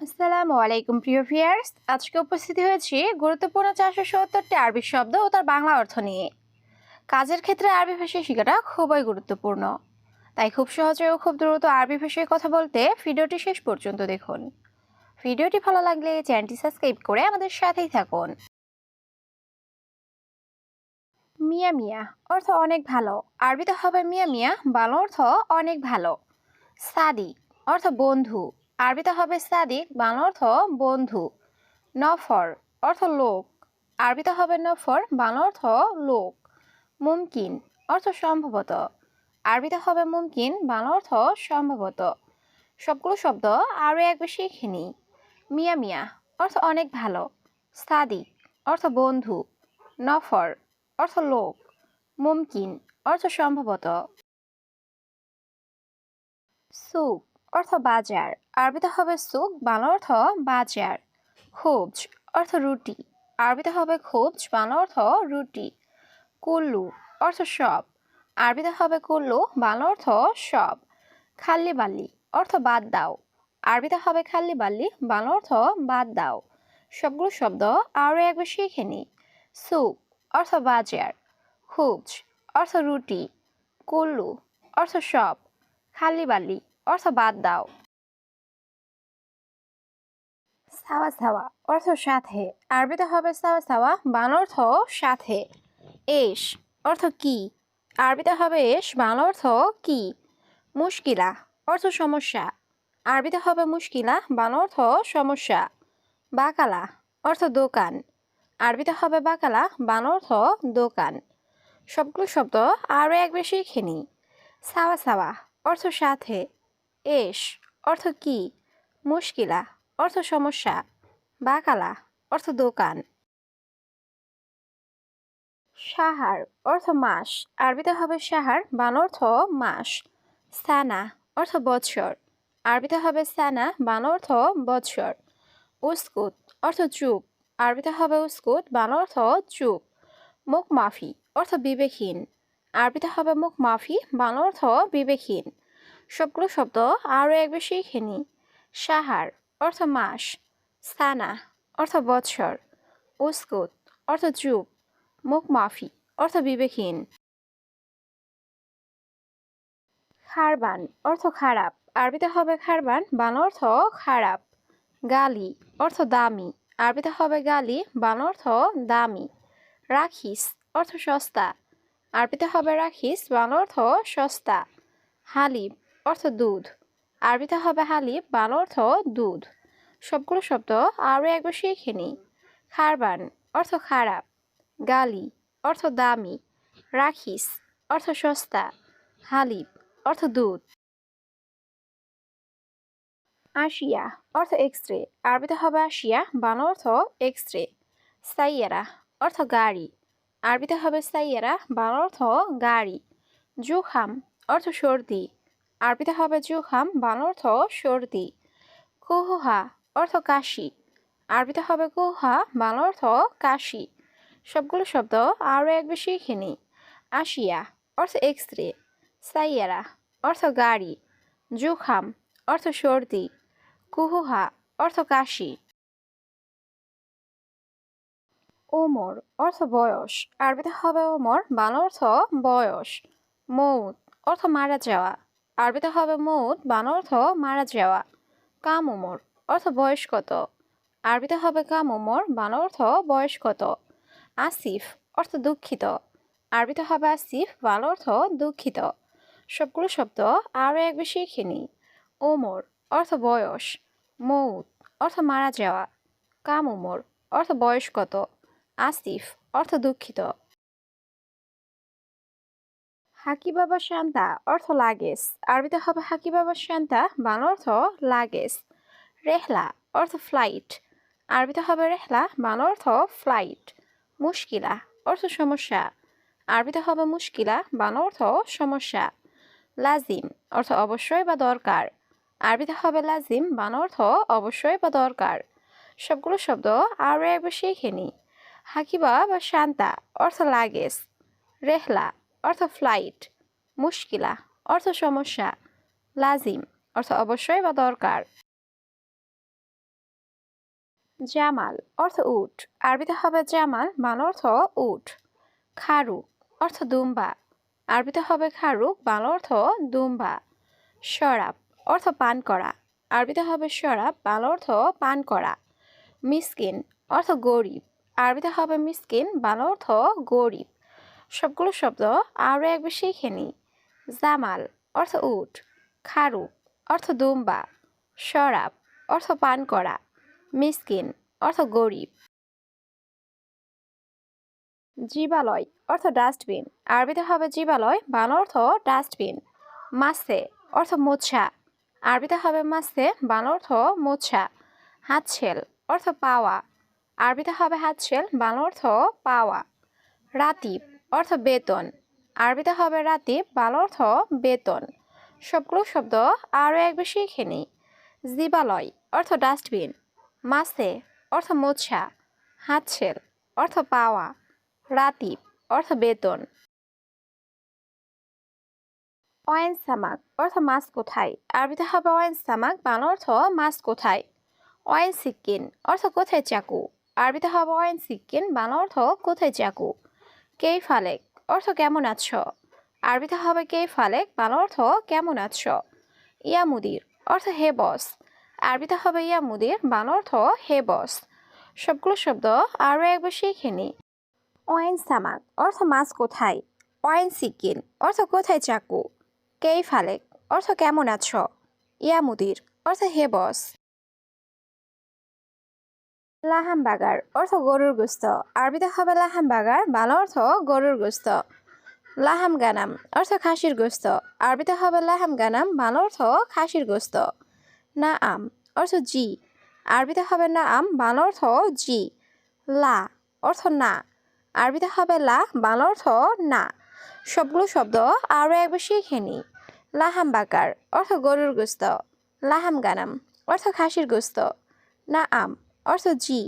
আসসালামু আলাইকুম, প্রিয় ভিয়ার্স আজকে উপস্থিত হয়েছি গুরুত্বপূর্ণ চারশো সত্তরটি আরবি শব্দ ও তার বাংলা অর্থ নিয়ে। কাজের ক্ষেত্রে আরবি ভাষা শেখাটা খুবই গুরুত্বপূর্ণ। তাই খুব সহজে ও খুব দ্রুত আরবি ভাষায় কথা বলতে ভিডিওটি শেষ পর্যন্ত দেখুন। ভিডিওটি ভালো লাগলে চ্যানেলটি সাবস্ক্রাইব করে আমাদের সাথেই থাকুন। মিয়া মিয়া অর্থ অনেক ভালো। আরবিতে হবে মিয়া মিয়া, বাংলা অর্থ অনেক ভালো। সাদি অর্থ বন্ধু। আরবিতে হবে সাদিক বাংলা অর্থ বন্ধু। নফর অর্থ লোক। আরবিতে হবে নফর, বাংলা অর্থ লোক। মুমকিন অর্থ সম্ভবত। আরবিতে হবে মুমকিন, বাংলা অর্থ সম্ভবত। সবগুলো শব্দ আরও একবার শিখে নিই মিয়া মিয়া অর্থ অনেক ভালো। সাদিক অর্থ বন্ধু। নফর অর্থ লোক। মুমকিন অর্থ সম্ভবত। সুক অর্থ বাজার, আরবিতে হবে সুক বাংলা অর্থ বাজার। খোঁজ অর্থ রুটি, আরবিতে হবে খোঁজ বাংলা অর্থ রুটি। কুল্লু, অর্থ সব, আরবিতে হবে কুল্লু, বাংলা অর্থ সব। খাল্লি বাল্লি অর্থ বাদ দাও, আরবিতে হবে খাল্লি বাল্লি বাংলা অর্থ বাদ দাও। সবগুলো শব্দ আরও একবার শিখে নিই সুক অর্থ বাজার খোঁজ অর্থ রুটি। কুল্লু, অর্থ সব খাল্লি বাল্লি অর্থ বাদ দাও। সাওয়া সাওয়া, অর্থ সাথে। আরবিতে হবে সাওয়া সাওয়া বাংলা অর্থ সাথে। এস, অর্থ কি? আরবিতে হবে এস, বান অর্থ কি? মুশকিলা, অর্থ সমস্যা। আরবিতে হবে মুশকিলা, বান অর্থ সমস্যা। বাকালা, অর্থ দোকান। আরবিতে হবে বাকালা বাংলা অর্থ দোকান। সবগুলো শব্দ আরও একবার শিখে নিই সাওয়া সাওয়া, অর্থ সাথে। এস অর্থ কি? মুশকিলা অর্থ সমস্যা। বাকালা অর্থ দোকান। সাহার অর্থ মাস। আরবিতে হবে সাহার, বান অর্থ মাস। সানা অর্থ বৎসর আরবিতে হবে সানা, বান অর্থ বৎসর উস্কুত অর্থ চুপ। আরবিতে হবে উস্কুত, বান অর্থ চুপ। মুখ মাফি অর্থ বিবেকহীন। আরবিতে হবে মুখ মাফি বান অর্থ বিবেকহীন। সবগুলো শব্দ আরও একবার শিখে নিই সাহার অর্থ মাস সানা অর্থ বৎসর, উস্কুত অর্থ চুপ মুখ মাফি অর্থ বিবেকহীন। খারবান অর্থ খারাপ, আরবিতে হবে খারবান, বান অর্থ খারাপ, গালি অর্থ দামি, আরবিতে হবে গালি, বান অর্থ দামি। রাখিস অর্থ সস্তা, আরবিতে হবে রাখিস, বান অর্থ সস্তা। হালিব অর্থ দুধ। আরবিতে হবে হালিব বান অর্থ দুধ। সবগুলো শব্দ আরও একবার শিখে নিই। খারবান, অর্থ খারাপ। গালি, অর্থ দামি। রাখিস, অর্থ সস্তা। হালিব অর্থ দুধ। আশিয়া, অর্থ এক্স রে আরবিতে হবে আশিয়া বান অর্থ এক্স রে সাইয়ারা, অর্থ গাড়ি। আরবিতে হবে সাইয়ারা বান অর্থ গাড়ি। জুখাম, অর্থ সর্দি। আরবিতে হবে জুখাম বান অর্থ সর্দি। কুহুহা, অর্থ কাশি। আরবিতে হবে কুহা বান অর্থ কাশি। সবগুলো শব্দ আরও এক বেশি শিখে আশিয়া অর্থ এক্স রে সাইয়ারা, অর্থ গাড়ি। জুখাম অর্থ সর্দি। কুহুহা, অর্থ কাশি। ওমর, অর্থ বয়স। আরবিতে হবে ওমর বাংলা অর্থ বয়স। মৌত, অর্থ মারা যাওয়া। আরবিতে হবে মৌত বান অর্থ মারা যাওয়া কাম ওমর অর্থ বয়স কত? আরবিতে হবে কাম ওমর বান অর্থ বয়স কত? আসিফ, অর্থ দুঃখিত। আরবিতে হবে আসিফ, বান অর্থ দুঃখিত। সবগুলো শব্দ আরও এক বেশি শিখে নিই। ওমর অর্থ বয়স। মৌত অর্থ মারা যাওয়া কাম ওমর অর্থ বয়স কত? আসিফ, অর্থ দুঃখিত। হাকি বাবা শান্তা অর্থ লাগেজ। আরবিতে হবে হাকি বাবা শান্তা বাংলা অর্থ লাগেজ। রেহলা, অর্থ ফ্লাইট আরবিতে হবে রেহলা, বাংলা অর্থ ফ্লাইট মুশকিলা, অর্থ সমস্যা। আরবিতে হবে মুশকিলা, বাংলা অর্থ সমস্যা। লাজিম, অর্থ অবশ্যই বা দরকার। আরবিতে হবে লাজিম, বাংলা অর্থ অবশ্যই বা দরকার। সবগুলো শব্দ আরও একবার শিখে নিই। হাকিবা বা শান্তা অর্থ লাগেজ। রেহলা অর্থ ফ্লাইট মুশকিলা, অর্থ সমস্যা লাজিম অর্থ অবশ্যই বা দরকার। জামাল, অর্থ উট, আরবিতে হবে জামাল, বাংলা অর্থ উট। খারুক অর্থ দুম্বা, আরবিতে হবে খারুক বাংলা অর্থ দুম্বা। শরাব, অর্থ পান করা, আরবিতে হবে শরাব, বাংলা অর্থ পান করা। মিসকিন, অর্থ গরিব, আরবিতে হবে মিসকিন, বাংলা অর্থ গরিব। সবগুলো শব্দ আরও একবার শিখে নিই জামাল অর্থ উট, খারু অর্থ দুম্বা, শরাব অর্থ পান করা, মিসকিন অর্থ গরিব। জীবালয় অর্থ ডাস্টবিন, আরবিতে হবে জীবালয়, বাংলা অর্থ ডাস্টবিন। মাসে অর্থ মোছা, আরবিতে হবে মাসে বাংলা অর্থ মোছা। হাতছেল অর্থ পাওয়া, আরবিতে হবে হাতছেল বাংলা অর্থ পাওয়া। রাতিব অর্থ বেতন। আরবিতে হবে রাতিব বাংলা অর্থ বেতন। সবগুলো শব্দ আরও একবার শিখে নিই। জীবালয়, অর্থ ডাস্টবিন। মাসে অর্থ মোছা। হাতছেল অর্থ পাওয়া। রাতিব অর্থ বেতন। অয়েন সামাক অর্থ মাছ কোথায়? আরবিতে হবে অয়েন সামাক বাংলা অর্থ মাছ কোথায়? অয়েন সিক্কিন অর্থ কোথায় চাকু? আরবিতে হবে অয়েন সিক্কিন বাংলা অর্থ কোথায় চাকু? কেই ফালেক? অর্থ কেমন আছো? আরবিতে হবে কেই ফালেক? বাংলা অর্থ কেমন আছো? ইয়া মুদির অর্থ হে বস। আরবিতে হবে ইয়া মুদির বাংলা অর্থ হে বস। সবগুলো শব্দ আরও একবার শিখে নিই ওয়াইন সামাক, অর্থ মাছ কোথায়? ওয়াইন সিকিন, অর্থ কোথায় চাকু? কেই ফালেক? অর্থ কেমন আছো? ইয়া মুদির অর্থ হে বস। লাহাম বাগার অর্থ গরুর গোস্ত। আরবিতে হবে লাহাম বাগার বাংলা অর্থ গরুর গোস্ত। লাহাম গানাম অর্থ খাসির গোস্ত। আরবিতে হবে লাহাম গানাম বাংলা অর্থ খাসির গোস্ত। না আম অর্থ জি। আরবিতে হবে না আম বাংলা অর্থ জি। লা অর্থ না। আরবিতে হবে লা বাংলা অর্থ না। সবগুলো শব্দ আরও একবার শিখে নিই লাহাম বাকার অর্থ গরুর গোস্ত। লাহাম গানাম অর্থ খাসির গোস্ত। না আম অর্থ জি,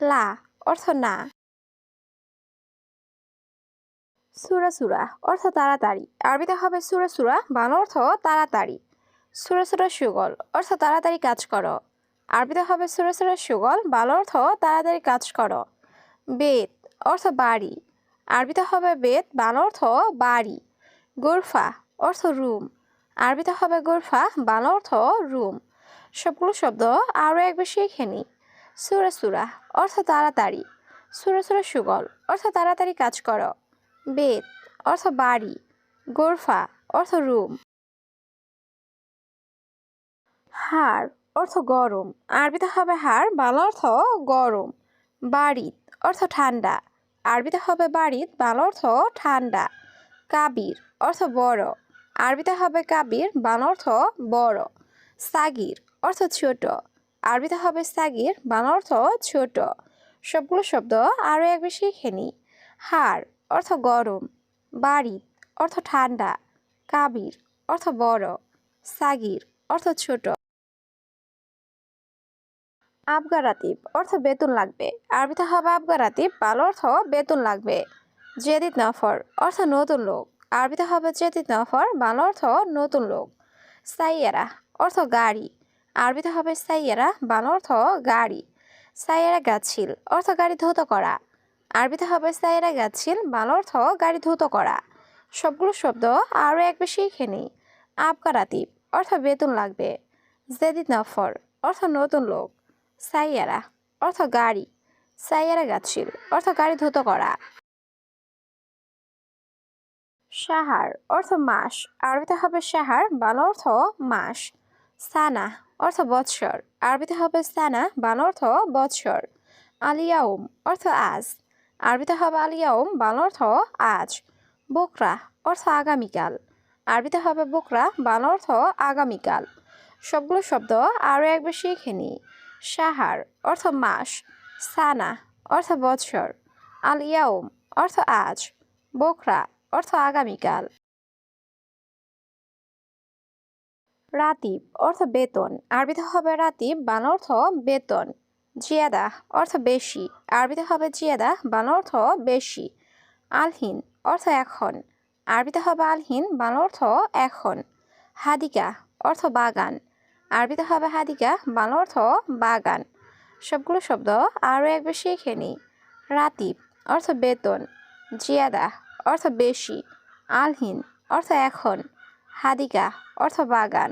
লা, অর্থ না। সুরা সুরা, অর্থ তাড়াতাড়ি। আরবিতে হবে সুরা সুরা বান অর্থ তাড়াতাড়ি। সুরা সুরা সুগল, অর্থ তাড়াতাড়ি কাজ করো। আরবিতে হবে সুরা সুরা সুগল, বাংলা অর্থ তাড়াতাড়ি কাজ করো। বেদ, অর্থ বাড়ি। আরবিতে হবে বেদ বান অর্থ বাড়ি। গোরফা, অর্থ রুম। আরবিতে হবে গোরফা বান অর্থ রুম। সবগুলো শব্দ আরও একবার শিখে নিই সুরা সুরা, অর্থ তাড়াতাড়ি। সুরা সুরা সুগল, অর্থ তাড়াতাড়ি কাজ করো। বেদ, অর্থ বাড়ি। গোরফা, অর্থ রুম। হাড় অর্থ গরম। আরবিতে হবে হাড় বাংলা অর্থ গরম। বাড়িত, অর্থ ঠান্ডা। আরবিতে হবে বাড়িত, বাংলা অর্থ ঠান্ডা। কাবির, অর্থ বড়। আরবিতে হবে কাবির, বাংলা অর্থ বড়। সাগির, অর্থ ছোট। আরবিতে হবে সাগির, বাংলা অর্থ ছোট। সবগুলো শব্দ আরও একবার শিখে নিই। হাড় অর্থ গরম। বাড়ি, অর্থ ঠান্ডা। কাবির, অর্থ বড়। সাগির, অর্থ ছোট। আবগারাতিব অর্থ বেতন লাগবে। আরবিতে হবে আবগারাতিব বাংলা অর্থ বেতন লাগবে। জেদিদ নফর, অর্থ নতুন লোক। আরবিতে হবে জেদিদ নফর, বাংলা অর্থ নতুন লোক। সাইয়ারা, অর্থ গাড়ি। আরবিতে হবে সাইয়ারা, বাংলা অর্থ গাড়ি। সাইয়ারা গাছিল, অর্থ গাড়ি ধৌত করা। আরবিতে হবে সাইয়ারা গাছিল, বাংলা অর্থ গাড়ি ধৌত করা। সবগুলো শব্দ আরও একবার শিখে নিই আবগারাতিব অর্থ বেতন লাগবে। জেদিদ নফর, অর্থ নতুন লোক। সাইয়ারা, অর্থ গাড়ি। সাইয়ারা গাছিল, অর্থ গাড়ি ধুতো করা। সাহার, অর্থ মাস। আরবিতে হবে সাহার, বাংলা অর্থ মাস। সানা অর্থ বৎসর। আরবিতে হবে সানা বাংলা অর্থ বৎসর। আলিয়াউম অর্থ আজ। আরবিতে হবে আলিয়াউম বাংলা অর্থ আজ। বোকরা অর্থ আগামীকাল। আরবিতে হবে বোকরা বাংলা অর্থ আগামীকাল। সবগুলো শব্দ আরও একবার শিখে নিই সাহার অর্থ মাস। সানা অর্থ বৎসর। আল ইয়াউম অর্থ আজ। বোকরা অর্থ আগামীকাল। রাতিব অর্থ বেতন। আরবিতে হবে রাতিব বাংলা অর্থ বেতন। জিয়াদা অর্থ বেশি। আরবিতে হবে জিয়াদা, বান অর্থ বেশি। আলহিন অর্থ এখন। আরবিতে হবে আলহিন, বান অর্থ এখন। হাদিকা অর্থ বাগান। আরবিতে হবে হাদিকা, বান অর্থ বাগান। সবগুলো শব্দ আরও একবার শিখে নিই। রাতিব অর্থ বেতন। জিয়াদা অর্থ বেশি। আলহিন অর্থ এখন। হাদিকা অর্থ বাগান।